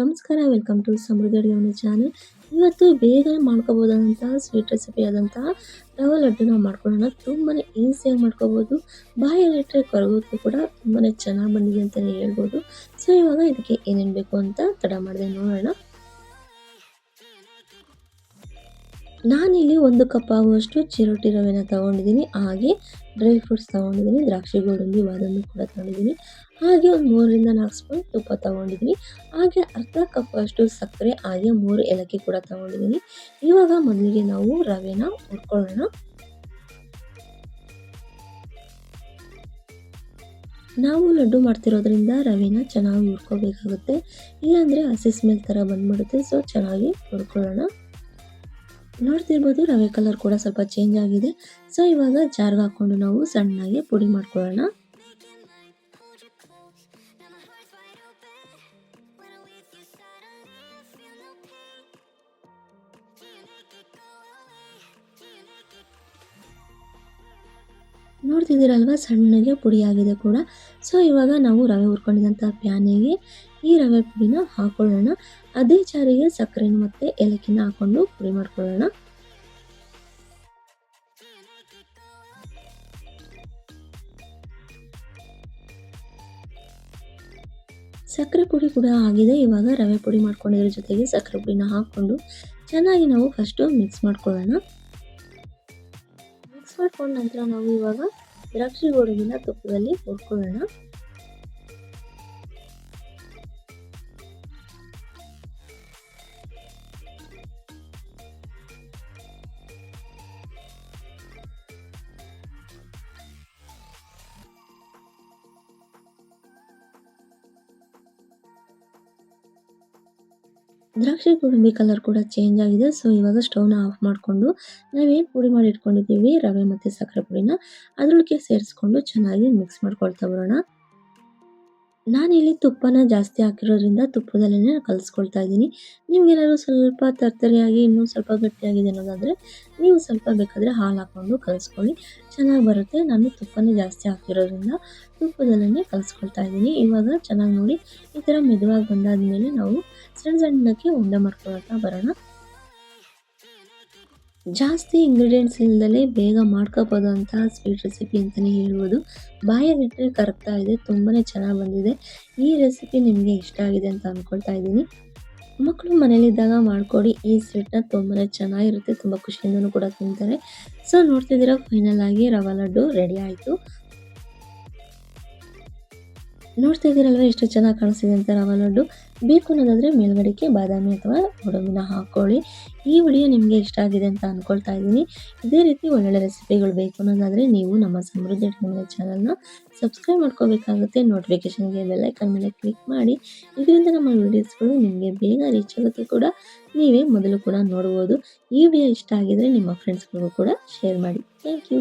ನಮಸ್ಕಾರ welcome to ಸಮೃದ್ಧಿ ಅಡುಗೆ channel ಇವತ್ತು ಬೇಗ ಮಾಡ್ಕೋಬೋದಾದಂತಹ ಸ್ವೀಟ್ ರೆಸಿಪಿ ಆದಂತಹ ರವೆ ಲಡ್ಡುನ ಮಾಡ್ಕೊಳ್ಳೋಣ. ತುಂಬಾ ಈಸಿಯಾಗಿ ಮಾಡ್ಕೋಬೋದು ಬಾಯಲ್ಲಿಟ್ಟರೆ ಕರಗೋದು ಕೂಡ ತುಂಬಾ ಚೆನ್ನಾಗಿ ಬಂದಿದೆ ಅಂತಲೇ ಹೇಳ್ಬೋದು. ಸೊ ಇವಾಗ ಇದಕ್ಕೆ ಏನೇನು ಬೇಕು ಅಂತ ತಡ ಮಾಡಿದೆ ನೋಡೋಣ. ನಾನಿಲ್ಲಿ ಒಂದು ಕಪ್ ಆಗುವಷ್ಟು ಚಿರೋಟಿ ರವೆನ ತಗೊಂಡಿದ್ದೀನಿ, ಹಾಗೆ ಡ್ರೈ ಫ್ರೂಟ್ಸ್ ತಗೊಂಡಿದ್ದೀನಿ, ದ್ರಾಕ್ಷಿ ಗೋಡಂಬಿ, ಬಾದಾಮಿ ಕೂಡ ತಗೊಂಡಿದ್ದೀನಿ. ಹಾಗೆ ಒಂದು ಮೂರರಿಂದ ನಾಲ್ಕು ಸ್ಪೂನ್ ತುಪ್ಪ ತಗೊಂಡಿದ್ದೀನಿ. ಹಾಗೆ ಅರ್ಧ ಕಪ್ ಅಷ್ಟು ಸಕ್ಕರೆ, ಹಾಗೆ ಮೂರು ಏಲಕ್ಕಿ ಕೂಡ ತಗೊಂಡಿದ್ದೀನಿ. ಇವಾಗ ಮೊದಲಿಗೆ ನಾವು ರವೆನ ಹುರ್ಕೊಳ್ಳೋಣ. ನಾವು ಲಡ್ಡು ಮಾಡ್ತಿರೋದ್ರಿಂದ ರವೆನ ಚೆನ್ನಾಗಿ ಹುರ್ಕೋಬೇಕಾಗುತ್ತೆ. ಇಲ್ಲಾಂದರೆ ಹಸಿ ಸ್ಮೆಲ್ ಥರ ಬಂದ್ಬಿಡುತ್ತೆ, ಸೊ ಚೆನ್ನಾಗಿ ಹುರ್ಕೊಳ್ಳೋಣ. ನೋಡ್ತಿರ್ಬೋದು, ರವೆ ಕಲರ್ ಕೂಡ ಸ್ವಲ್ಪ ಚೇಂಜ್ ಆಗಿದೆ. ಸೊ ಇವಾಗ ಜಾರ್ಗೆ ಹಾಕ್ಕೊಂಡು ನಾವು ಸಣ್ಣಗೆ ಪುಡಿ ಮಾಡ್ಕೊಳ್ಳೋಣ. ನೋಡ್ತಿದ್ದೀರಲ್ವ ಸಣ್ಣಗೆ ಪುಡಿ ಆಗಿದೆ ಕೂಡ. ಸೊ ಇವಾಗ ನಾವು ರವೆ ಹುರ್ಕೊಂಡಿದ್ದಂಥ ಪ್ಯಾನಿಗೆ ಈ ರವೆ ಪುಡಿನ ಹಾಕೊಳ್ಳೋಣ. ಅದೇ ಚಾರಿಗೆ ಸಕ್ಕರೆ ಮತ್ತು ಏಲಕ್ಕಿನ ಹಾಕ್ಕೊಂಡು ಪುಡಿ ಮಾಡ್ಕೊಳ್ಳೋಣ. ಸಕ್ಕರೆ ಪುಡಿ ಕೂಡ ಆಗಿದೆ. ಇವಾಗ ರವೆ ಪುಡಿ ಮಾಡ್ಕೊಂಡಿದ್ರ ಜೊತೆಗೆ ಸಕ್ಕರೆ ಪುಡಿನ ಹಾಕ್ಕೊಂಡು ಚೆನ್ನಾಗಿ ನಾವು ಫಸ್ಟು ಮಿಕ್ಸ್ ಮಾಡ್ಕೊಳ್ಳೋಣ. ಮಾಡ್ಕೊಂಡ ನಂತರ ನಾವು ಇವಾಗ ದ್ರಾಕ್ಷಿ ಗೋಡಂಬಿನ ತುಪ್ಪದಲ್ಲಿ ಹುರ್ಕೊಳ್ಳೋಣ ದ್ರಾಕ್ಷಿ ಗೋಡಂಬಿ ಕಲರ್ ಕೂಡ ಚೇಂಜ್ ಆಗಿದೆ. ಸೊ ಇವಾಗ ಸ್ಟವ್ನ ಆಫ್ ಮಾಡಿಕೊಂಡು ನಾವೇನು ಪುಡಿ ಮಾಡಿ ಇಟ್ಕೊಂಡಿದ್ದೀವಿ? ರವೆ ಮತ್ತು ಸಕ್ಕರೆ ಪುಡಿನ ಅದರೊಳಗೆ ಸೇರಿಸ್ಕೊಂಡು ಚೆನ್ನಾಗಿ ಮಿಕ್ಸ್ ಮಾಡ್ಕೊಳ್ತಾ ಬರೋಣ. ನಾನಿಲ್ಲಿ ತುಪ್ಪನ ಜಾಸ್ತಿ ಹಾಕಿರೋದ್ರಿಂದ ತುಪ್ಪದಲ್ಲೇ ಕಲಿಸ್ಕೊಳ್ತಾ ಇದ್ದೀನಿ. ನಿಮಗೇನಾದರೂ ಸ್ವಲ್ಪ ತರ್ತರಿಯಾಗಿ, ಇನ್ನೂ ಸ್ವಲ್ಪ ಗಟ್ಟಿಯಾಗಿದೆ ಅನ್ನೋದಾದರೆ, ನೀವು ಸ್ವಲ್ಪ ಬೇಕಾದರೆ ಹಾಲು ಹಾಕ್ಕೊಂಡು ಕಲಿಸ್ಕೊಳ್ಳಿ. ಚೆನ್ನಾಗಿ ಬರುತ್ತೆ. ನಾನು ತುಪ್ಪನೇ ಜಾಸ್ತಿ ಹಾಕಿರೋದ್ರಿಂದ ತುಪ್ಪದಲ್ಲೇ ಕಲಿಸ್ಕೊಳ್ತಾ ಇದ್ದೀನಿ. ಇವಾಗ ಚೆನ್ನಾಗಿ ನೋಡಿ, ಈ ಥರ ಮೆದುವಾಗಿ ಬಂದಾದ ಮೇಲೆ ನಾವು ಸಣ್ಣ ಸಣ್ಣಕ್ಕೆ ಉಂಡೆ ಮಾಡ್ಕೊಳ್ತಾ ಬರೋಣ. ಜಾಸ್ತಿ ಇಂಗ್ರೀಡಿಯೆಂಟ್ಸ್ ಇಲ್ಲದಲೇ ಬೇಗ ಮಾಡ್ಕೋಬೋದಂತಹ ಸ್ವೀಟ್ ರೆಸಿಪಿ ಅಂತಲೇ ಹೇಳ್ಬೋದು. ಬಾಯಲ್ಲಿಟ್ಟರೆ ಕರಗ್ತಾ ಇದೆ ತುಂಬಾ ಚೆನ್ನಾಗಿ ಬಂದಿದೆ. ಈ ರೆಸಿಪಿ ನಿಮಗೆ ಇಷ್ಟ ಆಗಿದೆ ಅಂತ ಅಂದ್ಕೊಳ್ತಾ ಇದ್ದೀನಿ. ಮಕ್ಕಳು ಮನೇಲಿದ್ದಾಗ ಮಾಡಿಕೊಡಿ, ಈ ಸ್ವೀಟ್ನ ತುಂಬಾ ಚೆನ್ನಾಗಿರುತ್ತೆ, ತುಂಬ ಖುಷಿಯಿಂದನೂ ಕೂಡ ತಿಂತಾರೆ. ಸೊ ನೋಡ್ತಿದ್ದೀರಾ ಫೈನಲ್ ಆಗಿ ರವಾ ಲಡ್ಡು ರೆಡಿ ಆಯಿತು. ನೋಡ್ತಾ ಇದ್ದೀರಲ್ವ ಎಷ್ಟು ಚೆನ್ನಾಗಿ ಕಾಣಿಸ್ತಿದೆ ಅಂತ ರವ ಲಡ್ಡು ಬೇಕು ಅನ್ನೋದಾದರೆ ಮೇಲ್ಗಡೆಗೆ ಬಾದಾಮಿ ಅಥವಾ ಗೋಡಂಬಿನ ಹಾಕ್ಕೊಳ್ಳಿ ಈ ವಿಡಿಯೋ ನಿಮಗೆ ಇಷ್ಟ ಆಗಿದೆ ಅಂತ ಅಂದ್ಕೊಳ್ತಾ ಇದ್ದೀನಿ. ಇದೇ ರೀತಿ ಒಳ್ಳೊಳ್ಳೆ ರೆಸಿಪಿಗಳು ಬೇಕು ಅನ್ನೋದಾದರೆ ನೀವು ನಮ್ಮ ಸಮೃದ್ಧಿ ಅಡುಗೆ ಚಾನಲ್ನ ಸಬ್ಸ್ಕ್ರೈಬ್ ಮಾಡ್ಕೋಬೇಕಾಗುತ್ತೆ. ನೋಟಿಫಿಕೇಷನ್ಗೆ ಬೆಲ್ಲೈಕನ್ ಮೇಲೆ ಕ್ಲಿಕ್ ಮಾಡಿ. ಇದರಿಂದ ನಮ್ಮ ವೀಡಿಯೋಸ್ಗಳು ನಿಮಗೆ ಬೇಗ ರೀಚ್ ಆಗುತ್ತೆ ಕೂಡ. ನೀವೇ ಮೊದಲು ಕೂಡ ನೋಡ್ಬೋದು. ಈ ವಿಡಿಯೋ ಇಷ್ಟ ಆಗಿದರೆ ನಿಮ್ಮ ಫ್ರೆಂಡ್ಸ್ಗಳಿಗೂ ಕೂಡ ಶೇರ್ ಮಾಡಿ. Thank you